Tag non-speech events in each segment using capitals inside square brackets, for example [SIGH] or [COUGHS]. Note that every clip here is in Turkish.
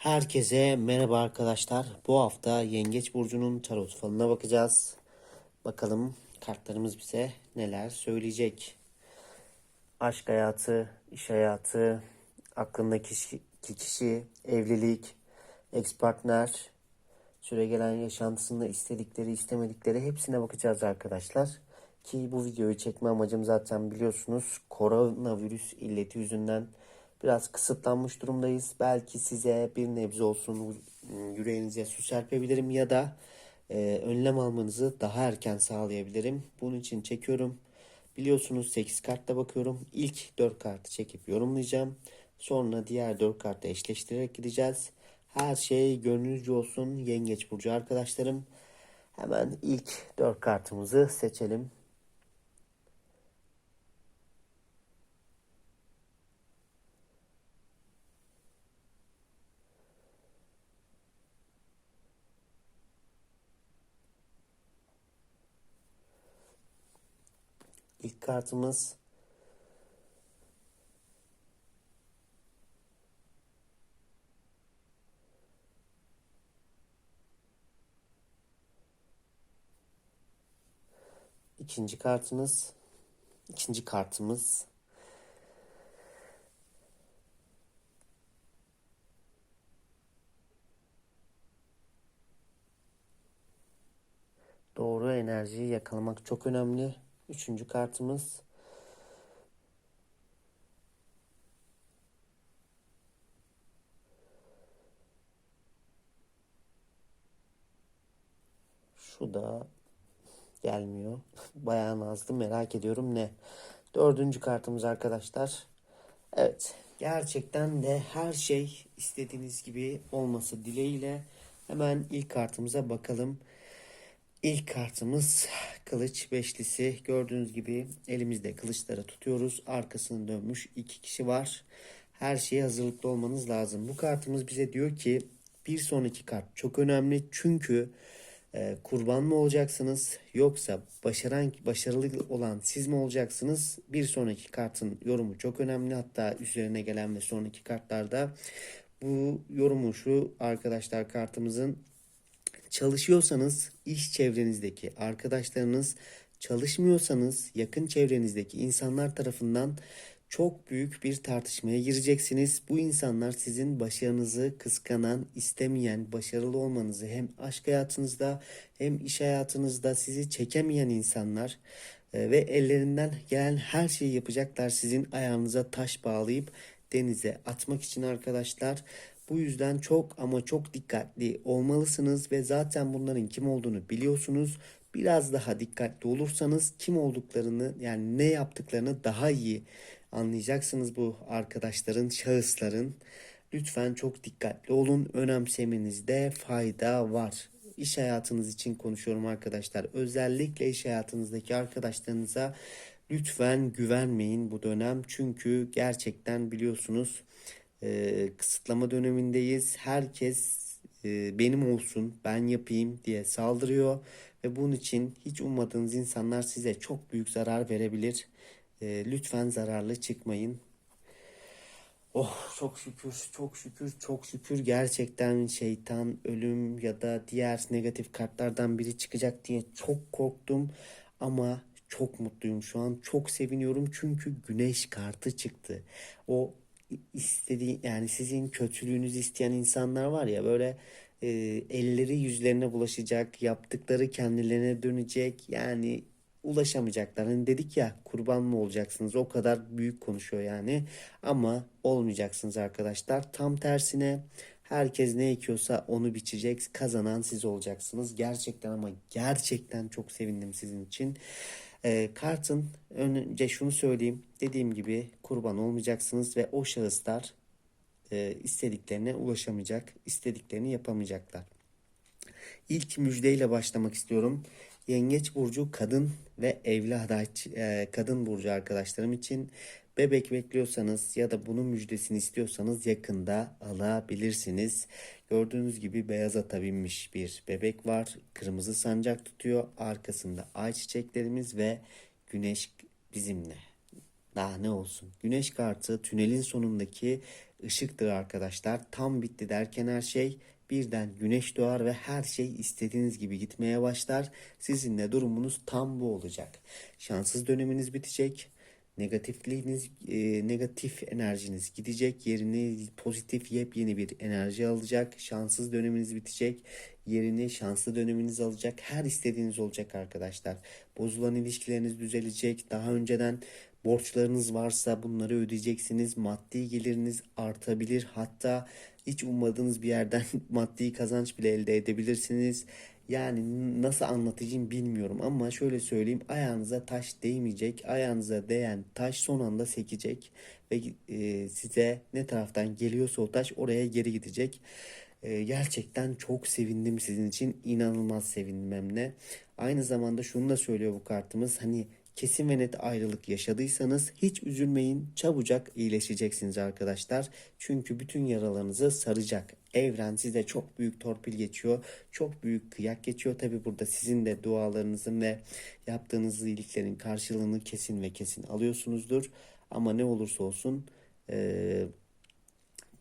Herkese merhaba arkadaşlar. Bu hafta Yengeç Burcu'nun tarot falına bakacağız. Bakalım kartlarımız bize neler söyleyecek. Aşk hayatı, iş hayatı, aklındaki kişi, kişi evlilik, ex partner, süre gelen yaşantısında istedikleri, istemedikleri hepsine bakacağız arkadaşlar. Ki bu videoyu çekme amacım zaten biliyorsunuz koronavirüs illeti yüzünden biraz kısıtlanmış durumdayız. Belki size bir nebze olsun yüreğinize su serpebilirim ya da e, önlem almanızı daha erken sağlayabilirim. Bunun için çekiyorum. Biliyorsunuz 8 kartta bakıyorum. İlk 4 kartı çekip yorumlayacağım. Sonra diğer 4 kartı eşleştirerek gideceğiz. Her şey gönlünüzce olsun Yengeç Burcu arkadaşlarım. Hemen ilk 4 kartımızı seçelim. İlk kartımız. İkinci kartınız ikinci kartımız. Doğru enerjiyi yakalamak çok önemli. Üçüncü kartımız. Şu da gelmiyor. [LAUGHS] Bayağı nazlı merak ediyorum ne. Dördüncü kartımız arkadaşlar. Evet gerçekten de her şey istediğiniz gibi olması dileğiyle hemen ilk kartımıza bakalım. İlk kartımız kılıç beşlisi. Gördüğünüz gibi elimizde kılıçları tutuyoruz. Arkasını dönmüş iki kişi var. Her şeye hazırlıklı olmanız lazım. Bu kartımız bize diyor ki bir sonraki kart çok önemli. Çünkü e, kurban mı olacaksınız yoksa başaran başarılı olan siz mi olacaksınız? Bir sonraki kartın yorumu çok önemli. Hatta üzerine gelen ve sonraki kartlarda bu yorumu şu arkadaşlar kartımızın çalışıyorsanız iş çevrenizdeki arkadaşlarınız, çalışmıyorsanız yakın çevrenizdeki insanlar tarafından çok büyük bir tartışmaya gireceksiniz. Bu insanlar sizin başarınızı kıskanan, istemeyen, başarılı olmanızı hem aşk hayatınızda hem iş hayatınızda sizi çekemeyen insanlar e, ve ellerinden gelen her şeyi yapacaklar sizin ayağınıza taş bağlayıp denize atmak için arkadaşlar. Bu yüzden çok ama çok dikkatli olmalısınız ve zaten bunların kim olduğunu biliyorsunuz. Biraz daha dikkatli olursanız kim olduklarını yani ne yaptıklarını daha iyi anlayacaksınız bu arkadaşların, şahısların. Lütfen çok dikkatli olun. Önemsemenizde fayda var. İş hayatınız için konuşuyorum arkadaşlar. Özellikle iş hayatınızdaki arkadaşlarınıza lütfen güvenmeyin bu dönem. Çünkü gerçekten biliyorsunuz e, kısıtlama dönemindeyiz. Herkes e, benim olsun, ben yapayım diye saldırıyor ve bunun için hiç ummadığınız insanlar size çok büyük zarar verebilir. E, lütfen zararlı çıkmayın. Oh çok şükür, çok şükür, çok şükür gerçekten şeytan, ölüm ya da diğer negatif kartlardan biri çıkacak diye çok korktum. Ama çok mutluyum şu an. Çok seviniyorum çünkü güneş kartı çıktı. O istediği yani sizin kötülüğünüzü isteyen insanlar var ya böyle e, elleri yüzlerine bulaşacak, yaptıkları kendilerine dönecek. Yani ulaşamayacaklar. Hani dedik ya kurban mı olacaksınız? O kadar büyük konuşuyor yani. Ama olmayacaksınız arkadaşlar. Tam tersine herkes ne ekiyorsa onu biçecek. Kazanan siz olacaksınız. Gerçekten ama gerçekten çok sevindim sizin için. E, kartın önce şunu söyleyeyim. Dediğim gibi kurban olmayacaksınız ve o şahıslar e, istediklerine ulaşamayacak, istediklerini yapamayacaklar. İlk müjdeyle başlamak istiyorum. Yengeç burcu kadın ve evli e, kadın burcu arkadaşlarım için bebek bekliyorsanız ya da bunun müjdesini istiyorsanız yakında alabilirsiniz. Gördüğünüz gibi beyaz ata binmiş bir bebek var. Kırmızı sancak tutuyor. Arkasında ay çiçeklerimiz ve güneş bizimle. Daha ne olsun? Güneş kartı tünelin sonundaki ışıktır arkadaşlar. Tam bitti derken her şey birden güneş doğar ve her şey istediğiniz gibi gitmeye başlar. Sizin de durumunuz tam bu olacak. Şanssız döneminiz bitecek. Negatifliğiniz, e, negatif enerjiniz gidecek. Yerini pozitif yepyeni bir enerji alacak. Şanssız döneminiz bitecek. Yerini şanslı döneminiz alacak. Her istediğiniz olacak arkadaşlar. Bozulan ilişkileriniz düzelecek. Daha önceden borçlarınız varsa bunları ödeyeceksiniz. Maddi geliriniz artabilir. Hatta hiç ummadığınız bir yerden [LAUGHS] maddi kazanç bile elde edebilirsiniz. Yani nasıl anlatacağım bilmiyorum ama şöyle söyleyeyim ayağınıza taş değmeyecek. Ayağınıza değen taş son anda sekecek ve e, size ne taraftan geliyorsa o taş oraya geri gidecek. E, gerçekten çok sevindim sizin için. inanılmaz sevindim hem de. Aynı zamanda şunu da söylüyor bu kartımız. Hani kesin ve net ayrılık yaşadıysanız hiç üzülmeyin. Çabucak iyileşeceksiniz arkadaşlar. Çünkü bütün yaralarınızı saracak. Evren size çok büyük torpil geçiyor. Çok büyük kıyak geçiyor. Tabi burada sizin de dualarınızın ve yaptığınız iyiliklerin karşılığını kesin ve kesin alıyorsunuzdur. Ama ne olursa olsun eee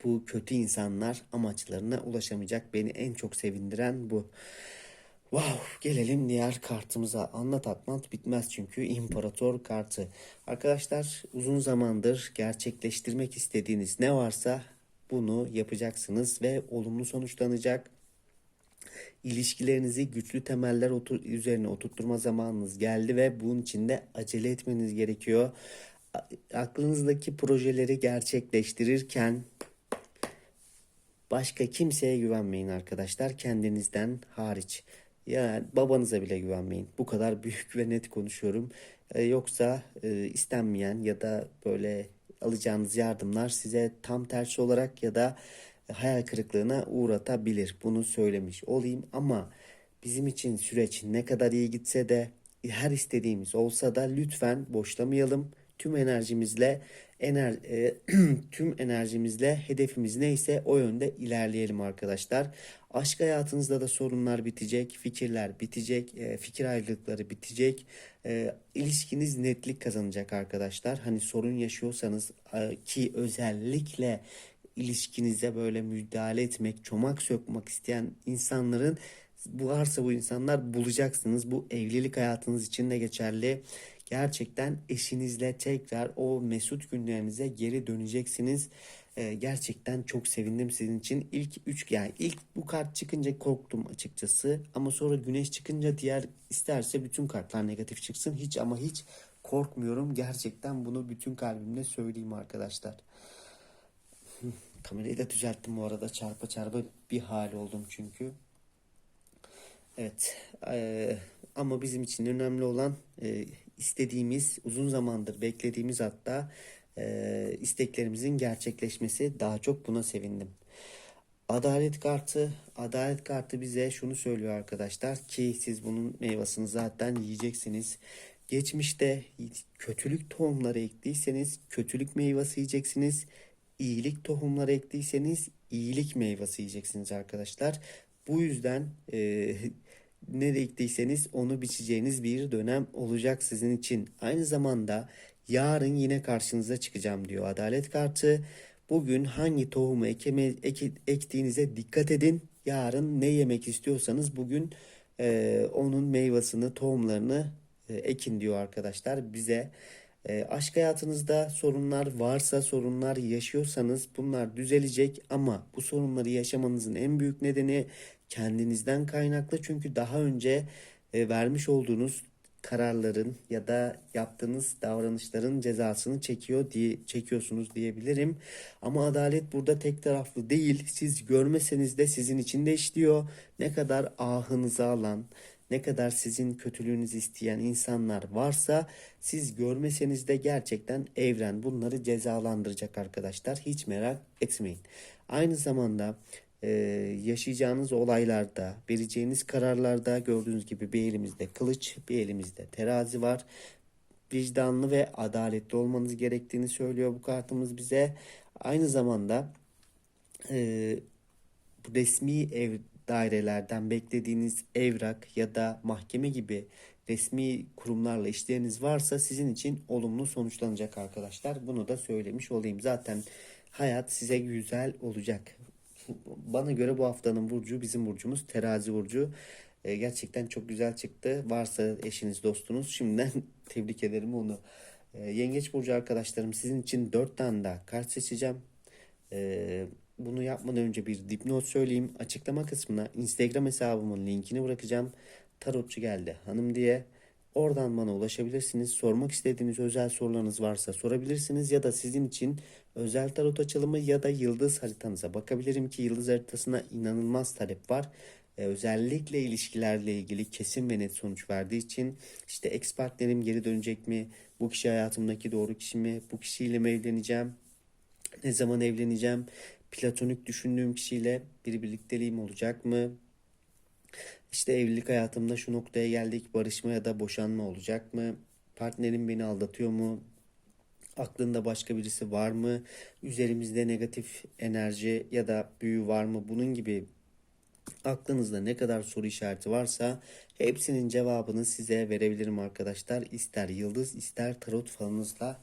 bu kötü insanlar amaçlarına ulaşamayacak. Beni en çok sevindiren bu. Wow, gelelim diğer kartımıza. Anlat atmat bitmez çünkü imparator kartı. Arkadaşlar uzun zamandır gerçekleştirmek istediğiniz ne varsa bunu yapacaksınız ve olumlu sonuçlanacak. İlişkilerinizi güçlü temeller otur üzerine oturtturma zamanınız geldi ve bunun için de acele etmeniz gerekiyor. Aklınızdaki projeleri gerçekleştirirken başka kimseye güvenmeyin arkadaşlar kendinizden hariç. Yani babanıza bile güvenmeyin. Bu kadar büyük ve net konuşuyorum. Ee, yoksa e, istenmeyen ya da böyle alacağınız yardımlar size tam tersi olarak ya da hayal kırıklığına uğratabilir. Bunu söylemiş olayım ama bizim için süreç ne kadar iyi gitse de her istediğimiz olsa da lütfen boşlamayalım. Tüm enerjimizle ener e, [CLEARS THROAT] tüm enerjimizle hedefimiz neyse o yönde ilerleyelim arkadaşlar. Aşk hayatınızda da sorunlar bitecek, fikirler bitecek, e, fikir ayrılıkları bitecek. E, ilişkiniz netlik kazanacak arkadaşlar. Hani sorun yaşıyorsanız e, ki özellikle ilişkinize böyle müdahale etmek, çomak sökmek isteyen insanların varsa bu insanlar bulacaksınız. Bu evlilik hayatınız için de geçerli. Gerçekten eşinizle tekrar o mesut günlerinize geri döneceksiniz. Ee, gerçekten çok sevindim sizin için. İlk üç yani ilk bu kart çıkınca korktum açıkçası. Ama sonra güneş çıkınca diğer isterse bütün kartlar negatif çıksın. Hiç ama hiç korkmuyorum. Gerçekten bunu bütün kalbimle söyleyeyim arkadaşlar. [LAUGHS] Kamerayı da düzelttim bu arada. Çarpa çarpa bir hal oldum çünkü. Evet. E, ama bizim için önemli olan e, istediğimiz, uzun zamandır beklediğimiz hatta e, isteklerimizin gerçekleşmesi. Daha çok buna sevindim. Adalet kartı, adalet kartı bize şunu söylüyor arkadaşlar ki siz bunun meyvasını zaten yiyeceksiniz. Geçmişte kötülük tohumları ektiyseniz kötülük meyvesi yiyeceksiniz. İyilik tohumları ektiyseniz iyilik meyvesi yiyeceksiniz arkadaşlar. Bu yüzden e, ne ektiyseniz onu biçeceğiniz bir dönem olacak sizin için. Aynı zamanda yarın yine karşınıza çıkacağım diyor adalet kartı. Bugün hangi tohumu ekeme, ek, ektiğinize dikkat edin. Yarın ne yemek istiyorsanız bugün e, onun meyvasını, tohumlarını e, ekin diyor arkadaşlar bize. E, aşk hayatınızda sorunlar varsa, sorunlar yaşıyorsanız bunlar düzelecek ama bu sorunları yaşamanızın en büyük nedeni kendinizden kaynaklı. Çünkü daha önce e, vermiş olduğunuz kararların ya da yaptığınız davranışların cezasını çekiyor diye çekiyorsunuz diyebilirim. Ama adalet burada tek taraflı değil. Siz görmeseniz de sizin için de işliyor. Ne kadar ahınızı alan, ne kadar sizin kötülüğünüzü isteyen insanlar varsa siz görmeseniz de gerçekten evren bunları cezalandıracak arkadaşlar. Hiç merak etmeyin. Aynı zamanda e, yaşayacağınız olaylarda, vereceğiniz kararlarda gördüğünüz gibi bir elimizde kılıç, bir elimizde terazi var. Vicdanlı ve adaletli olmanız gerektiğini söylüyor bu kartımız bize. Aynı zamanda e, resmi ev dairelerden beklediğiniz evrak ya da mahkeme gibi resmi kurumlarla işleriniz varsa sizin için olumlu sonuçlanacak arkadaşlar. Bunu da söylemiş olayım. Zaten hayat size güzel olacak. Bana göre bu haftanın burcu bizim burcumuz terazi burcu. E, gerçekten çok güzel çıktı. Varsa eşiniz dostunuz şimdiden [LAUGHS] tebrik ederim onu. E, Yengeç burcu arkadaşlarım sizin için 4 tane daha kart seçeceğim. E, bunu yapmadan önce bir dipnot söyleyeyim. Açıklama kısmına Instagram hesabımın linkini bırakacağım. Tarotçu geldi hanım diye. Oradan bana ulaşabilirsiniz. Sormak istediğiniz özel sorularınız varsa sorabilirsiniz ya da sizin için özel tarot açılımı ya da yıldız haritanıza bakabilirim ki yıldız haritasına inanılmaz talep var. Ee, özellikle ilişkilerle ilgili kesin ve net sonuç verdiği için işte ex partnerim geri dönecek mi? Bu kişi hayatımdaki doğru kişi mi? Bu kişiyle mi evleneceğim? Ne zaman evleneceğim? Platonik düşündüğüm kişiyle bir birlikteliğim olacak mı? İşte evlilik hayatımda şu noktaya geldik. Barışma ya da boşanma olacak mı? Partnerim beni aldatıyor mu? Aklında başka birisi var mı? Üzerimizde negatif enerji ya da büyü var mı? Bunun gibi aklınızda ne kadar soru işareti varsa hepsinin cevabını size verebilirim arkadaşlar. İster yıldız ister tarot falınızla.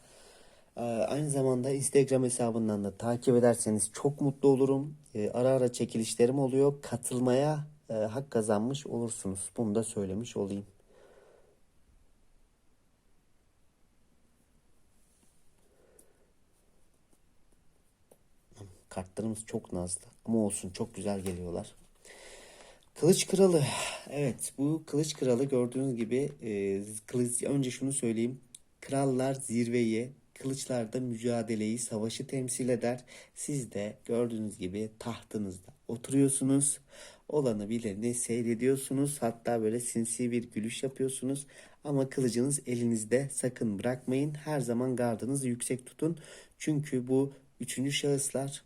Ee, Aynı zamanda Instagram hesabından da takip ederseniz çok mutlu olurum. Ee, Ara ara çekilişlerim oluyor. Katılmaya e, hak kazanmış olursunuz. Bunu da söylemiş olayım. Kartlarımız çok nazlı ama olsun çok güzel geliyorlar. Kılıç Kralı. Evet bu Kılıç Kralı gördüğünüz gibi e, kılıç, önce şunu söyleyeyim. Krallar zirveyi, kılıçlarda mücadeleyi, savaşı temsil eder. Siz de gördüğünüz gibi tahtınızda oturuyorsunuz. Olanı bileni seyrediyorsunuz. Hatta böyle sinsi bir gülüş yapıyorsunuz. Ama kılıcınız elinizde sakın bırakmayın. Her zaman gardınızı yüksek tutun. Çünkü bu üçüncü şahıslar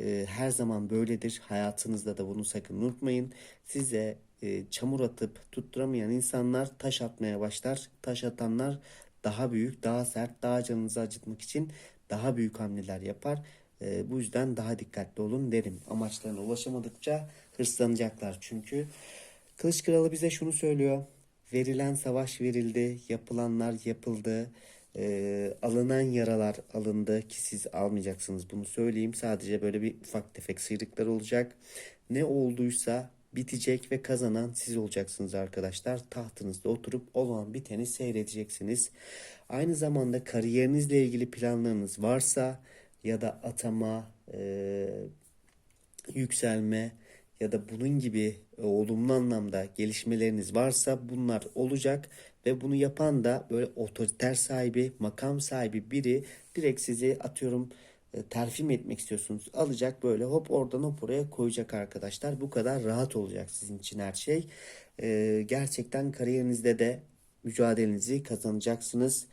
e, her zaman böyledir. Hayatınızda da bunu sakın unutmayın. Size e, çamur atıp tutturamayan insanlar taş atmaya başlar. Taş atanlar daha büyük, daha sert, daha canınızı acıtmak için daha büyük hamleler yapar. E, bu yüzden daha dikkatli olun derim. Amaçlarına ulaşamadıkça hırslanacaklar çünkü. Kılıç Kralı bize şunu söylüyor. Verilen savaş verildi, yapılanlar yapıldı. Ee, alınan yaralar alındı ki siz almayacaksınız bunu söyleyeyim. Sadece böyle bir ufak tefek sıyrıklar olacak. Ne olduysa bitecek ve kazanan siz olacaksınız arkadaşlar. Tahtınızda oturup olan biteni seyredeceksiniz. Aynı zamanda kariyerinizle ilgili planlarınız varsa ya da atama, e, yükselme ya da bunun gibi e, olumlu anlamda gelişmeleriniz varsa bunlar olacak ve bunu yapan da böyle otoriter sahibi, makam sahibi biri direkt sizi atıyorum e, terfi mi etmek istiyorsunuz? Alacak böyle hop oradan hop oraya koyacak arkadaşlar. Bu kadar rahat olacak sizin için her şey. E, gerçekten kariyerinizde de mücadelenizi kazanacaksınız.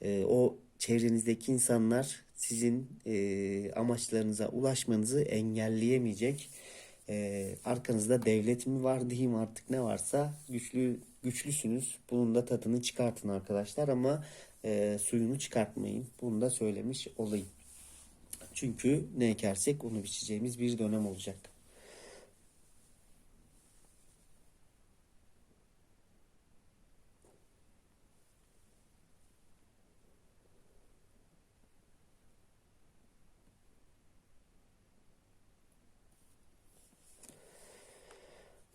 E, o çevrenizdeki insanlar sizin e, amaçlarınıza ulaşmanızı engelleyemeyecek. E, arkanızda devlet mi var diyeyim artık ne varsa güçlü güçlüsünüz. Bunun da tadını çıkartın arkadaşlar ama e, suyunu çıkartmayın. Bunu da söylemiş olayım. Çünkü ne ekersek onu biçeceğimiz bir dönem olacak.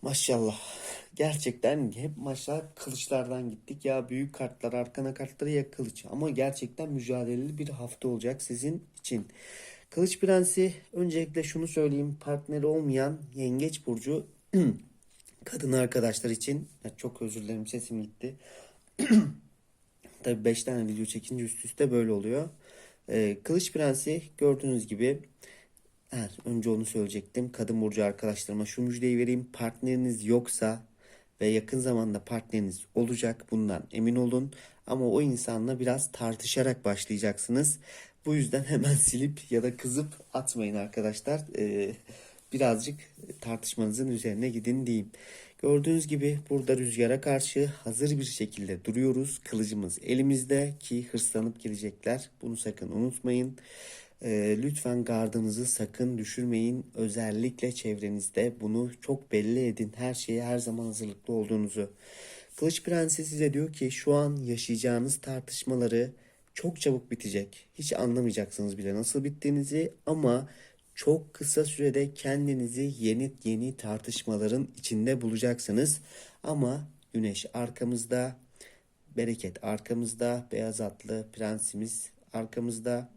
Maşallah. Gerçekten hep maçlar kılıçlardan gittik. Ya büyük kartlar arkana kartları ya kılıç. Ama gerçekten mücadeleli bir hafta olacak sizin için. Kılıç Prensi öncelikle şunu söyleyeyim. Partneri olmayan Yengeç Burcu [CLEARS THROAT] kadın arkadaşlar için ya çok özür dilerim sesim gitti. [CLEARS THROAT] Tabii 5 tane video çekince üst üste böyle oluyor. Ee, Kılıç Prensi gördüğünüz gibi Evet, önce onu söyleyecektim. Kadın burcu arkadaşlarıma şu müjdeyi vereyim. Partneriniz yoksa ve yakın zamanda partneriniz olacak bundan emin olun. Ama o insanla biraz tartışarak başlayacaksınız. Bu yüzden [LAUGHS] hemen silip ya da kızıp atmayın arkadaşlar. Ee, birazcık tartışmanızın üzerine gidin diyeyim. Gördüğünüz gibi burada rüzgara karşı hazır bir şekilde duruyoruz. Kılıcımız elimizde ki hırslanıp gelecekler. Bunu sakın unutmayın. Ee, lütfen gardınızı sakın düşürmeyin. Özellikle çevrenizde bunu çok belli edin. Her şeye her zaman hazırlıklı olduğunuzu. Kılıç Prensi size diyor ki şu an yaşayacağınız tartışmaları çok çabuk bitecek. Hiç anlamayacaksınız bile nasıl bittiğinizi ama çok kısa sürede kendinizi yeni yeni tartışmaların içinde bulacaksınız. Ama güneş arkamızda, bereket arkamızda, beyaz atlı prensimiz arkamızda,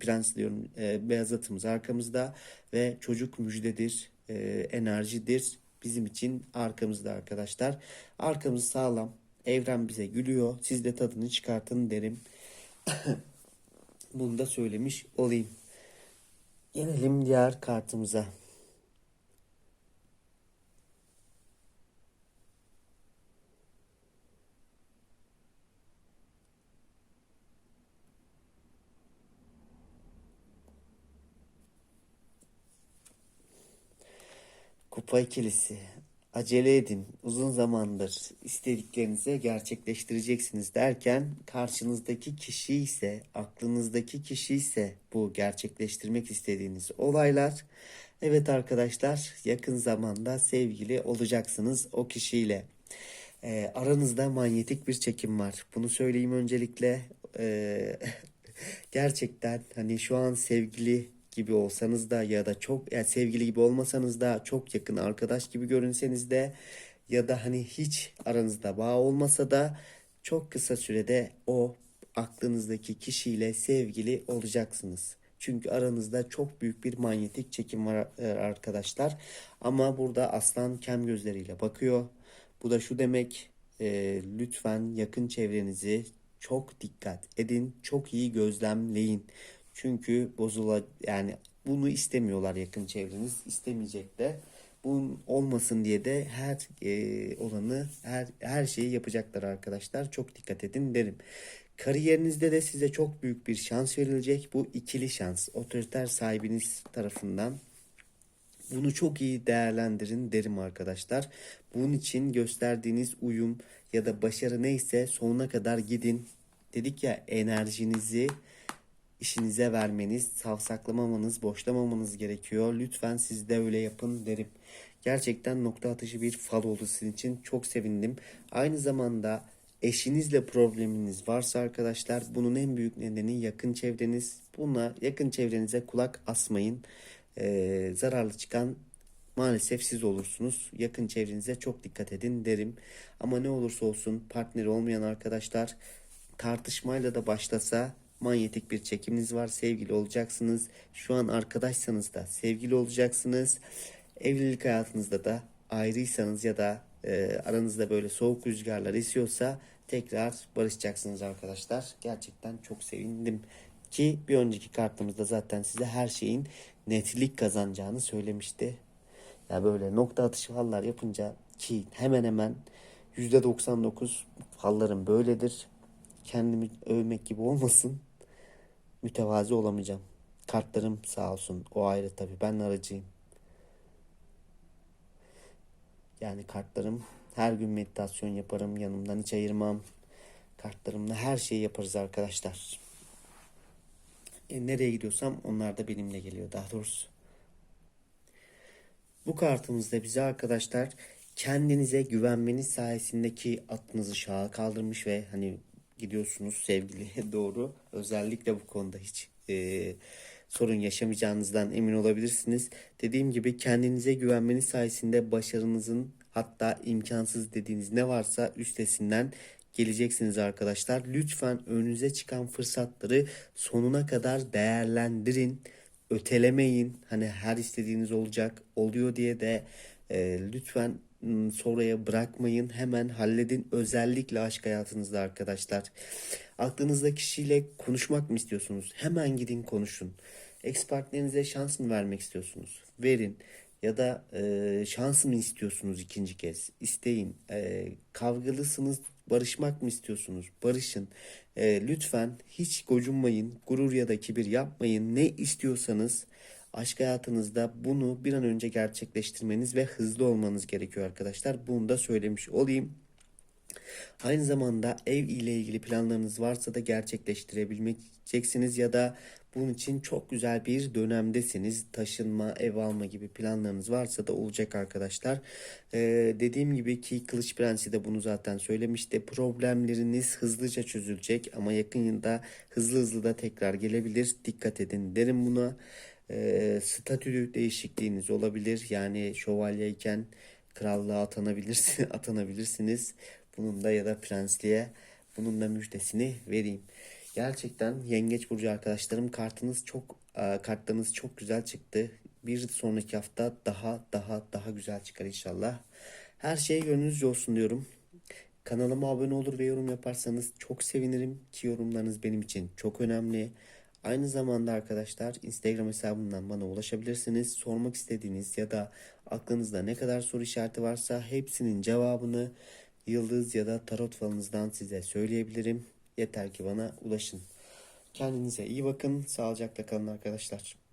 prens diyorum, e, beyaz atımız arkamızda ve çocuk müjdedir, e, enerjidir bizim için arkamızda arkadaşlar. Arkamız sağlam, evren bize gülüyor, siz de tadını çıkartın derim. [COUGHS] Bunu da söylemiş olayım. Gelelim diğer kartımıza. Kupa ikilisi. Acele edin. Uzun zamandır istediklerinizi gerçekleştireceksiniz derken karşınızdaki kişi ise, aklınızdaki kişi ise bu gerçekleştirmek istediğiniz olaylar. Evet arkadaşlar, yakın zamanda sevgili olacaksınız o kişiyle. Ee, aranızda manyetik bir çekim var. Bunu söyleyeyim öncelikle. Ee, [LAUGHS] gerçekten hani şu an sevgili gibi olsanız da ya da çok yani sevgili gibi olmasanız da çok yakın arkadaş gibi görünseniz de ya da hani hiç aranızda bağ olmasa da çok kısa sürede o aklınızdaki kişiyle sevgili olacaksınız. Çünkü aranızda çok büyük bir manyetik çekim var e, arkadaşlar. Ama burada aslan kem gözleriyle bakıyor. Bu da şu demek e, lütfen yakın çevrenizi çok dikkat edin, çok iyi gözlemleyin. Çünkü bozula yani bunu istemiyorlar yakın çevreniz istemeyecek de. Bunun olmasın diye de her e, olanı her her şeyi yapacaklar arkadaşlar. Çok dikkat edin derim. Kariyerinizde de size çok büyük bir şans verilecek. Bu ikili şans. Otoriter sahibiniz tarafından bunu çok iyi değerlendirin derim arkadaşlar. Bunun için gösterdiğiniz uyum ya da başarı neyse sonuna kadar gidin. Dedik ya enerjinizi işinize vermeniz, savsaklamamanız, boşlamamanız gerekiyor. Lütfen siz de öyle yapın derim. Gerçekten nokta atışı bir fal oldu sizin için. Çok sevindim. Aynı zamanda eşinizle probleminiz varsa arkadaşlar bunun en büyük nedeni yakın çevreniz. Buna yakın çevrenize kulak asmayın. Ee, zararlı çıkan maalesef siz olursunuz. Yakın çevrenize çok dikkat edin derim. Ama ne olursa olsun partneri olmayan arkadaşlar tartışmayla da başlasa manyetik bir çekiminiz var. Sevgili olacaksınız. Şu an arkadaşsanız da sevgili olacaksınız. Evlilik hayatınızda da ayrıysanız ya da e, aranızda böyle soğuk rüzgarlar esiyorsa tekrar barışacaksınız arkadaşlar. Gerçekten çok sevindim ki bir önceki kartımızda zaten size her şeyin netlik kazanacağını söylemişti. Ya böyle nokta atışı fallar yapınca ki hemen hemen %99 fallarım böyledir. Kendimi övmek gibi olmasın mütevazi olamayacağım. Kartlarım sağ olsun. O ayrı tabii. Ben aracıyım. Yani kartlarım her gün meditasyon yaparım. Yanımdan hiç ayırmam. Kartlarımla her şeyi yaparız arkadaşlar. E, nereye gidiyorsam onlar da benimle geliyor daha doğrusu. Bu kartımızda bize arkadaşlar kendinize güvenmeniz sayesindeki aklınızı şaha kaldırmış ve hani gidiyorsunuz sevgiliye [LAUGHS] doğru. Özellikle bu konuda hiç e, sorun yaşamayacağınızdan emin olabilirsiniz. Dediğim gibi kendinize güvenmeniz sayesinde başarınızın hatta imkansız dediğiniz ne varsa üstesinden geleceksiniz arkadaşlar. Lütfen önünüze çıkan fırsatları sonuna kadar değerlendirin. Ötelemeyin. Hani her istediğiniz olacak oluyor diye de e, lütfen sonraya bırakmayın. Hemen halledin. Özellikle aşk hayatınızda arkadaşlar. Aklınızda kişiyle konuşmak mı istiyorsunuz? Hemen gidin konuşun. Ex partnerinize şans mı vermek istiyorsunuz? Verin. Ya da e, şans mı istiyorsunuz ikinci kez? İsteyin. E, kavgalısınız. Barışmak mı istiyorsunuz? Barışın. E, lütfen hiç gocunmayın. Gurur ya da kibir yapmayın. Ne istiyorsanız aşk hayatınızda bunu bir an önce gerçekleştirmeniz ve hızlı olmanız gerekiyor arkadaşlar. Bunu da söylemiş olayım. Aynı zamanda ev ile ilgili planlarınız varsa da gerçekleştirebileceksiniz ya da bunun için çok güzel bir dönemdesiniz. Taşınma, ev alma gibi planlarınız varsa da olacak arkadaşlar. Ee, dediğim gibi ki Kılıç Prensi de bunu zaten söylemişti. Problemleriniz hızlıca çözülecek ama yakın yılda hızlı hızlı da tekrar gelebilir. Dikkat edin derim buna. Ee, statü değişikliğiniz olabilir. Yani şövalyeyken krallığa atanabilirsiniz, [LAUGHS] atanabilirsiniz. Bunun da ya da prensliğe bunun da müjdesini vereyim. Gerçekten Yengeç Burcu arkadaşlarım kartınız çok e, kartlarınız çok güzel çıktı. Bir sonraki hafta daha daha daha güzel çıkar inşallah. Her şey gönlünüzce olsun diyorum. Kanalıma abone olur ve yorum yaparsanız çok sevinirim ki yorumlarınız benim için çok önemli. Aynı zamanda arkadaşlar Instagram hesabımdan bana ulaşabilirsiniz. Sormak istediğiniz ya da aklınızda ne kadar soru işareti varsa hepsinin cevabını yıldız ya da tarot falınızdan size söyleyebilirim. Yeter ki bana ulaşın. Kendinize iyi bakın. Sağlıcakla kalın arkadaşlar.